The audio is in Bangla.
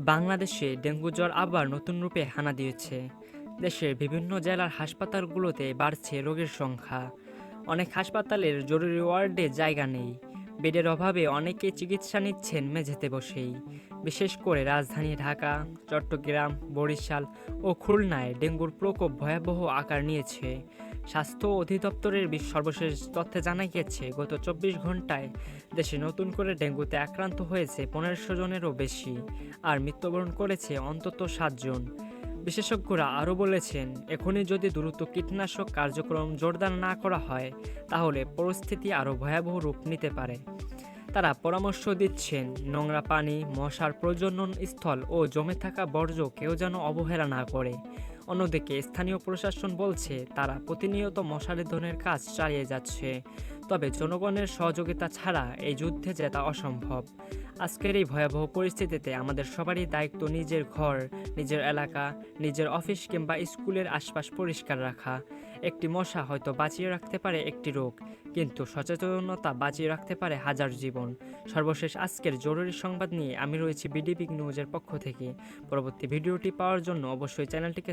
বাংলাদেশে ডেঙ্গু জ্বর আবার নতুন রূপে হানা দিয়েছে। দেশের বিভিন্ন জেলার হাসপাতালগুলোতে বাড়ছে রোগের সংখ্যা। অনেক হাসপাতালের জরুরি ওয়ার্ডে জায়গা নেই। বেডের অভাবে অনেকে চিকিৎসা নিচ্ছেন মেঝেতে বসেই। বিশেষ করে রাজধানী ঢাকা, চট্টগ্রাম, বরিশাল ও খুলনায় ডেঙ্গুর প্রকোপ ভয়াবহ আকার নিয়েছে। স্বাস্থ্য অধিদপ্তরের সর্বশেষ তথ্যে জানা গিয়েছে, গত চব্বিশ ঘন্টায় দেশে নতুন করে ডেঙ্গুতে আক্রান্ত হয়েছে পনেরোশো জনেরও বেশি আর মৃত্যুবরণ করেছে অন্তত সাতজন বিশেষজ্ঞরা আরও বলেছেন, এখনই যদি দ্রুত কীটনাশক কার্যক্রম জোরদার না করা হয়, তাহলে পরিস্থিতি আরও ভয়াবহ রূপ নিতে পারে। তারা পরামর্শ দিচ্ছেন, নোংরা পানি, মশার প্রজনন স্থল ও জমে থাকা বর্জ্য কেউ যেন অবহেলা না করে। অন্যদিকে স্থানীয় প্রশাসন বলছে, তারা প্রতিনিয়ত মশারি ধনের কাজ চালিয়ে যাচ্ছে। তবে জনগণের সহযোগিতা ছাড়া এই যুদ্ধে জেতা অসম্ভব। আজকের এই ভয়াবহ পরিস্থিতিতে আমাদের সবারই দায়িত্ব নিজের ঘর, নিজের এলাকা, নিজের অফিস কিংবা স্কুলের আশপাশ পরিষ্কার রাখা। একটি মশা হয়তো বাঁচিয়ে রাখতে পারে একটি রোগ, কিন্তু সচেতনতা বাঁচিয়ে রাখতে পারে হাজার জীবন। সর্বশেষ আজকের জরুরি সংবাদ নিয়ে আমি রয়েছি বিডিপিক নিউজের পক্ষ থেকে। পরবর্তী ভিডিওটি পাওয়ার জন্য অবশ্যই চ্যানেলটিকে